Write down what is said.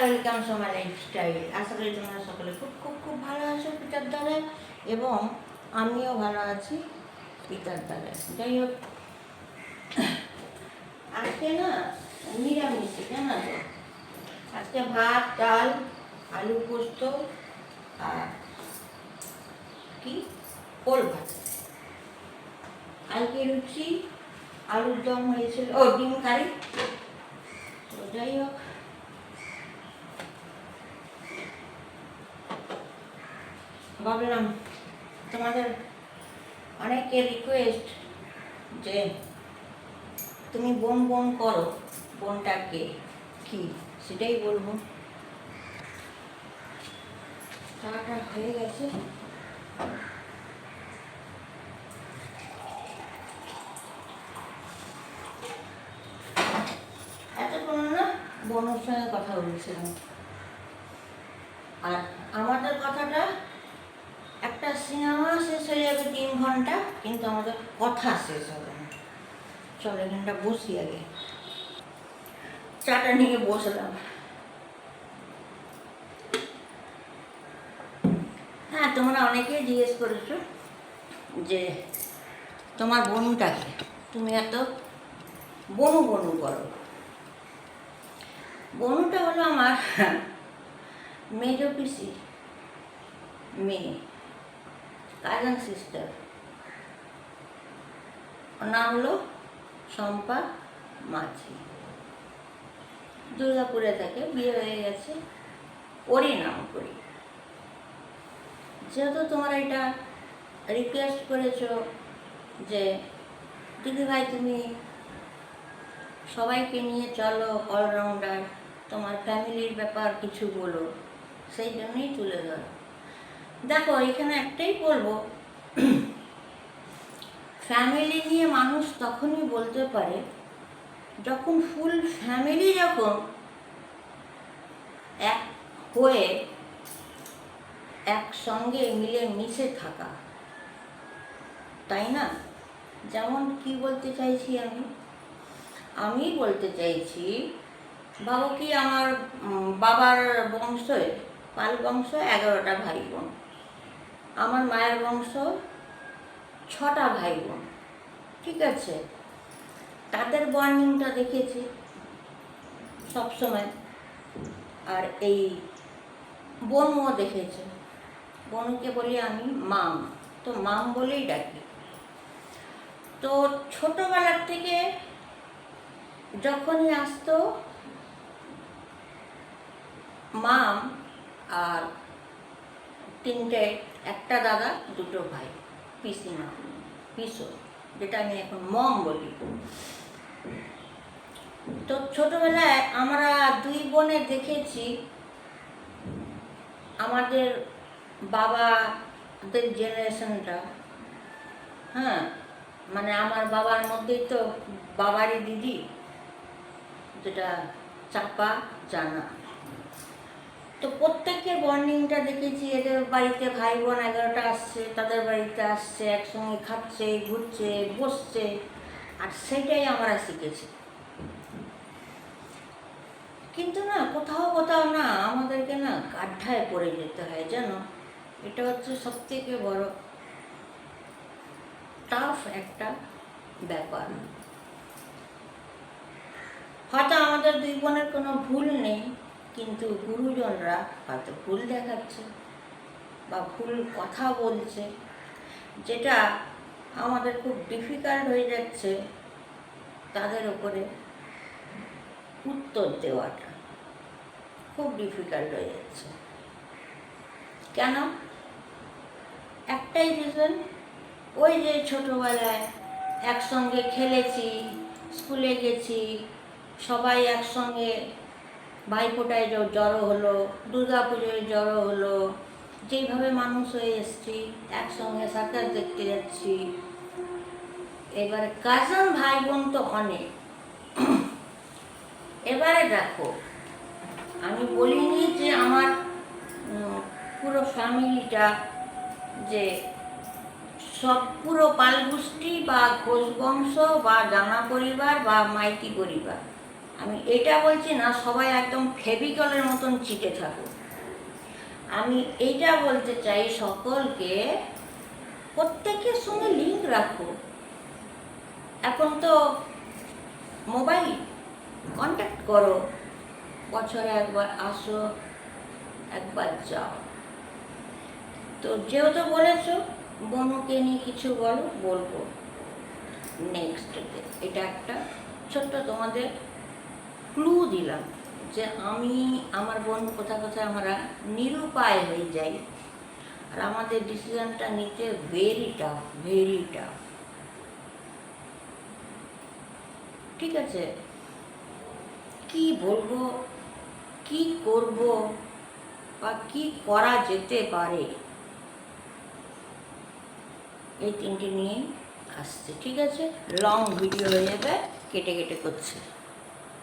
Welcome সময় lifestyle আশা করি তোমরা সকলে খুব খুব খুব ভালো আছো পিতার দ্বারে এবং আমিও ভালো আছি পিতার দ্বারে যাই হোক, আজকে না নিরামিষ, জানো তো? আজকে ভাত, ডাল, আলু পোস্ত আর কি? ওল ভাত। কালকে রুচি, আলুর দম হয়েছিল। ও, ডিম, কারি? তো যাই হোক ভাবলাম তোমাদের অনেকের রিকোয়েস্ট যে তুমি বোন বোন করো, বোনটাকে কি সেটাই বলব। চাটা হয়ে গেছে। না বোনের সঙ্গে কথা বলছিলাম। আর আমাদের কথাটা একটা সিনেমা শেষ হয়ে যাবে তিন ঘণ্টা, কিন্তু আমাদের কথা শেষ হবে না। চল, এখানটা বসি আগে। চাটা নিয়ে বসলাম। হ্যাঁ তোমরা অনেকেই জিজ্ঞেস করেছ যে, তোমার বোনটাকে তুমি এত বনু বনু করো। বনুটা হলো আমার মেজ পিসি মেয়ে। কাজন সিস্টার। ওর নাম হলো শম্পা মাঝি। দুর্গাপুরে থাকে বিয়ে হয়ে গেছে। ওরই নাম করি। যেহেতু তোমার এটা রিকোয়েস্ট করেছ যে দিদি ভাই তুমি সবাইকে নিয়ে চলো অলরাউন্ডার তোমার ফ্যামিলির ব্যাপার কিছু বলো, সেই জন্যই তুলে ধরো। দেখো, এখানে একটাই বলব। ফ্যামিলি নিয়ে মানুষ তখনই বলতে পারে যখন ফুল ফ্যামিলি যখন এক হয়ে একসঙ্গে মিলে মিশে থাকা। তাই না? যেমন কি বলতে চাইছি আমি? আমি বলতে চাইছি, ভাবো কি আমার বাবার বংশে পাল বংশ এগারোটা ভাই বোন। আমার মায়ের বংশ ছটা ভাই বোন, ঠিক আছে? তাদের বর্নিংটা দেখেছি সবসময়। আর এই বনুও দেখেছে। বনুকে বলি আমি মাম, তো মাম বলেই ডাকি। তো ছোটোবেলার থেকে যখনই আসতো, মাম আর তিনটে, একটা দাদা, দুটো ভাই। পিসিমা, পিসো, যেটা আমি এখন মম বলি। তো ছোটবেলায় আমরা দুই বোনে দেখেছি, আমাদের বাবাদের জেনারেশনটা হ্যাঁ? মানে আমার বাবার মধ্যেই তো বাবারই দিদি, যেটা চাপা, জানা। তো প্রত্যেকের বন্ডিংটা দেখেছি, এদের বাড়িতে ভাই বোন এগারোটা আসছে, তাদের বাড়িতে আসছে, একসঙ্গে খাচ্ছে, ঘুরছে, বসছে, আর সেটাই আমরা শিখেছি। কিন্তু না, কোথাও কোথাও না আমাদেরকে না গাড্ডায় পড়ে যেতে হয়, জানো? এটা হচ্ছে সব থেকে বড় টাফ একটা ব্যাপার। হয়তো আমাদের দুই বোনের কোনো ভুল নেই কিন্তু গুরুজনরা হয়তো ভুল দেখাচ্ছে বা ভুল কথা বলছে, যেটা আমাদের খুব ডিফিকাল্ট হয়ে যাচ্ছে তাদের ওপরে উত্তর দেওয়াটা। খুব ডিফিকাল্ট হয়ে যাচ্ছে। কেন? একটাই রিজন ওই যে ছোটোবেলায় একসঙ্গে খেলেছি, স্কুলে গেছি, সবাই একসঙ্গে ভাইফোঁটায় জড়ো হলো, দুর্গা পুজোয় জড়ো হলো, যেইভাবে মানুষ হয়ে এসছি, একসঙ্গে সাঁতার দেখতে যাচ্ছি। এবারে কাজন ভাই বোন তো অনেক। এবারে দেখো, আমি বলিনি যে আমার পুরো ফ্যামিলিটা যে সব পুরো পালগুষ্টি বা ঘোষ বংশ বা জানা পরিবার বা মাইতি পরিবার। আমি এটা বলছি না, সবাই একদম ফেভিকলের মতন চিটে থাকুক। আমি এইটা বলতে চাই সকলকে, প্রত্যেকের সঙ্গে লিঙ্ক রাখো। এখন তো মোবাইল কন্ট্যাক্ট করো। বছরে একবার আসো, একবার যাও। তো যেহেতু বলেছ, বনুকে নিয়ে কিছু বলো, বলব। নেক্সট এটা একটা ছোট্ট তোমাদের ক্লু দিলাম যে আমি, আমার বোন কোথাও কোথায় আমরা নিরুপায় হয়ে যাই। আর আমাদের ডিসিশনটা নিতে ভেরি টাফ ভেরি টাফ ঠিক আছে? কি বলব, কি করব বা কি করা যেতে পারে? এই তিনটে নিয়ে আসছে, ঠিক আছে? লং ভিডিও হয়ে যাবে, কেটে কেটে করছে।